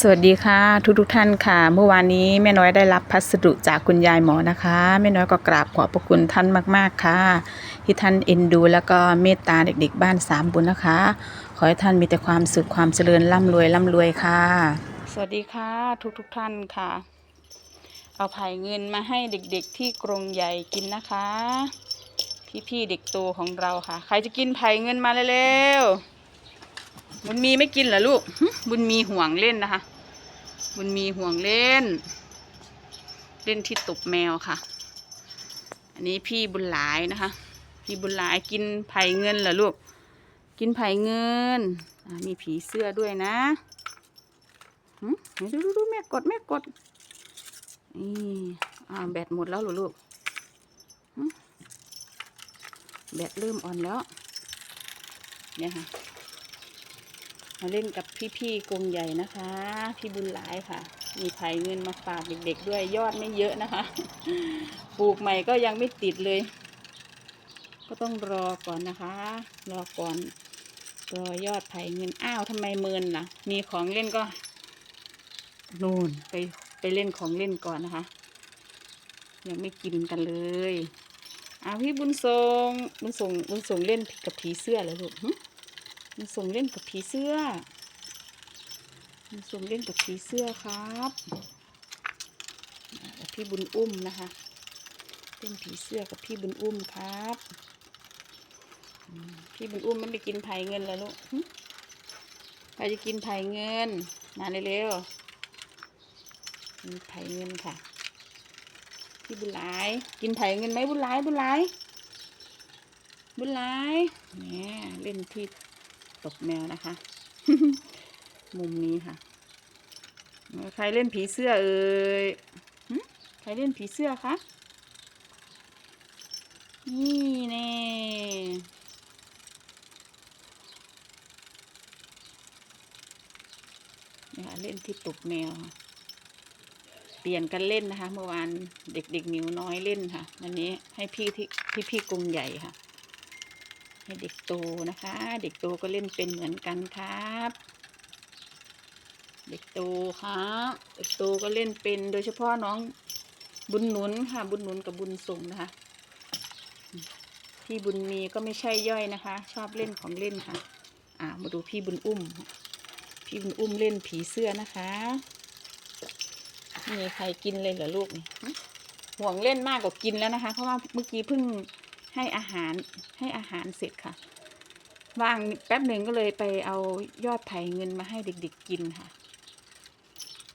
สวัสดีค่ะ ทุกทุกท่านค่ะ เมื่อวานนี้แม่น้อยได้รับพัสดุจากคุณยายหมอนะคะแม่น้อยก็กราบขอบพระคุณท่านมาก ๆค่ะ ที่ท่านเอ็นดู แล้วก็เมตตาเด็กๆ บ้านสามบุญนะคะ ขอให้ท่านมีแต่ความสุขความเจริญร่ำรวยร่ำรวยค่ะ สวัสดีค่ะ ทุกทุกท่านค่ะ เอาไผ่เงินมาให้เด็กๆ ที่กรงใหญ่กินนะคะ พี่ๆเด็กโตของเราค่ะ ใครจะกินไผ่เงินมาเร็วๆ บุญมีไม่กินเหรอลูกบุญมีห่วงเล่นนะคะ บุญมีห่วงเล่น เล่นที่ตบแมวค่ะ อันนี้พี่บุญหลายนะคะ พี่บุญหลายกินไผ่เงินเหรอลูก กินไผ่เงิน มีผีเสื้อด้วยนะดูดูดูแม่กดแม่กดนี่อ่าแบตหมดแล้วหรอลูกแบตเริ่มอ่อนแล้วเนี่ยค่ะ มาเล่นกับพี่ๆกรงใหญ่นะคะ พี่บุญหลายค่ะ มีไผ่เงินมาฝากเด็กๆด้วยยอดไม่เยอะนะคะ ปลูกใหม่ก็ยังไม่ติดเลย ก็ต้องรอก่อนนะคะ รอก่อนรอยอดไผ่เงินอ้าวทำไมเมินล่ะ มีของเล่นก็นู่นไปไปเล่นของเล่นก่อนนะคะ ยังไม่กินกันเลยอ้าวพี่บุญทรงบุญทรงบุญทรงเล่นกับผีเสื้อเหรอลูก มันส่งเล่นกับผีเสื้อ มันส่งเล่นกับผีเสื้อครับพี่บุญอุ้มนะคะเล่นผีเสื้อกับพี่บุญอุ้มครับพี่บุญอุ้มมันไปกินไผ่เงินแล้วลูกหึใครจะกินไผ่เงิน มาเร็วๆกินไผ่เงินค่ะ พี่บุญหลาย กินไผ่เงินไหมบุญหลายบุญหลายบุญหลายเนี่ยเล่นที่ ตกแมวนะคะ มุมนี้ค่ะ ใครเล่นผีเสื้อเอ่ยใครเล่นผีเสื้อคะ นี่แน่นะคะเล่นที่ตกแมว เปลี่ยนกันเล่นนะคะ เมื่อวานเด็กๆหมิวน้อยเล่นค่ะ วันนี้ให้พี่ที่พี่พี่ๆกรงใหญ่ค่ะ ให้เด็กโตนะคะ เด็กโตก็เล่นเป็นเหมือนกันครับ เด็กโตครับเด็กโตก็เล่นเป็นโดยเฉพาะน้องบุญหนุนค่ะ บุญหนุนกับบุญส่งนะคะพี่บุญมีก็ไม่ใช่ย่อยนะคะ ชอบเล่นของเล่นค่ะ อ่ามาดูพี่บุญอุ้ม พี่บุญอุ้มเล่นผีเสื้อนะคะนี่ใครกินเลยเหรอลูกห่วงเล่นมากกว่ากินแล้วนะคะ เพราะว่าเมื่อกี้เพิ่ง ให้อาหารให้อาหารเสร็จค่ะ ว่างแป๊บหนึ่งก็เลยไปเอายอดไผ่เงินมาให้เด็กๆกินค่ะ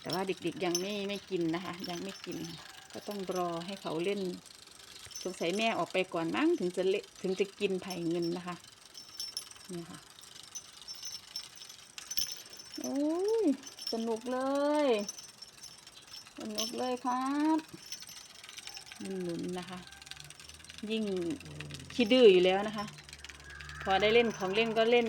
แต่ว่าเด็กๆยังไม่ไม่กินนะคะ ยังไม่กิน ก็ต้องรอให้เขาเล่น สงสัยแม่ออกไปก่อนมั้งถึงจะเลถึงจะกินไผ่เงินนะคะนี่ค่ะโอ้ยสนุกเลย สนุกเลยครับมันหนุนนะคะ ยิ่งขี้ดื้ออยู่แล้วนะคะ พอได้เล่นของเล่นก็เล่น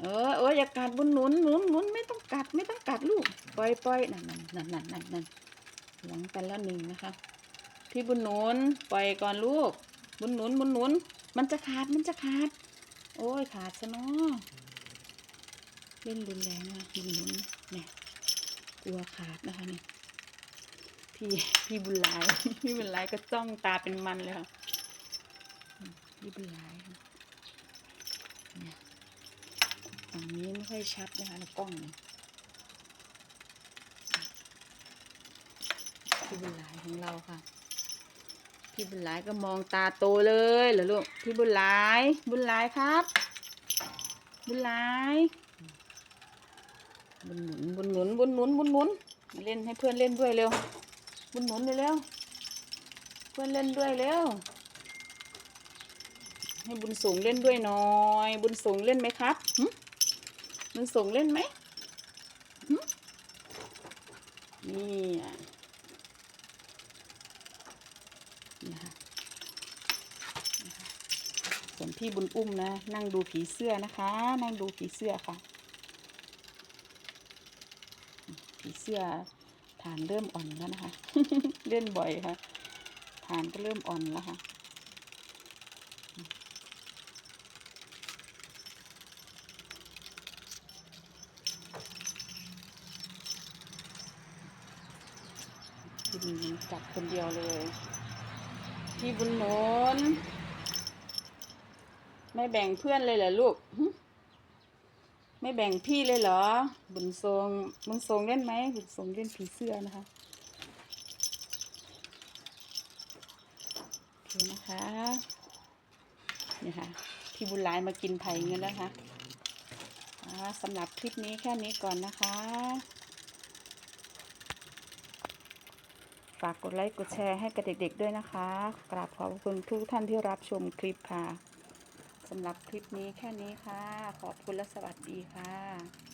เออเอออย่ากัดบุญหนุนหนุนหนุนไม่ต้องกัดไม่ต้องกัดลูกปล่อยปล่อยนั่นนั่นนั่นนั่นนั่นหลังกันแล้วหนึ่งนะคะ พี่บุญหนุนปล่อยก่อนลูก บุญหนุนบุญหนุน มันจะขาดมันจะขาด โอ้ยขาดซะเนาะเล่นรุนแรงนะบุญหนุนเนี่ยกลัวขาดนะคะเนี่ย พี่พี่บุญหลายพี่บุญหลายก็จ้องตาเป็นมันเลยค่ะพี่บุญหลายเนี่ยฝั่งนี้ไม่ค่อยชัดนะคะในกล้องนี่พี่บุญหลายของเราค่ะ พี่บุญหลายก็มองตาโตเลยเหรอลูกพี่บุญหลาย บุญหลายครับ บุญหลายบุญหนุนบุญหนุนบุญหนุนบุญหนุนมาเล่นให้เพื่อนเล่นด้วยเร็ว บุญหนุนเร็วเพื่อนเล่นด้วยเร็วให้บุญสูงเล่นด้วยหน่อย บุญสูงเล่นไหมครับบุญสูงเล่นไหมหนี่อะนะคะนะคะส่วนพี่บุญอุ้มนะ นั่งดูผีเสื้อนะคะ นั่งดูผีเสื้อค่ะ ผีเสื้อ ฐานเริ่มอ่อนแล้วนะคะ เล่นบ่อยค่ะฐานก็เริ่มอ่อนแล้วค่ะ กินจับคนเดียวเลย พี่บุญหนนไม่แบ่งเพื่อนเลยเหรอลูก ไม่แบ่งพี่เลยเหรอ บุญทรงบุญทรงเล่นไหมบุญทรงเล่นผีเสื้อนะคะโอเคนะคะนี่ค่ะพี่บุญหลายมากินไผ่เงินแล้วค่ะอ่าสำหรับคลิปนี้แค่นี้ก่อนนะคะ ฝากกดไลค์กดแชร์ให้กับเด็กๆด้วยนะคะ กราบขอบคุณทุกท่านที่รับชมคลิปค่ะ สำหรับคลิปนี้แค่นี้ค่ะ ขอบคุณและสวัสดีค่ะ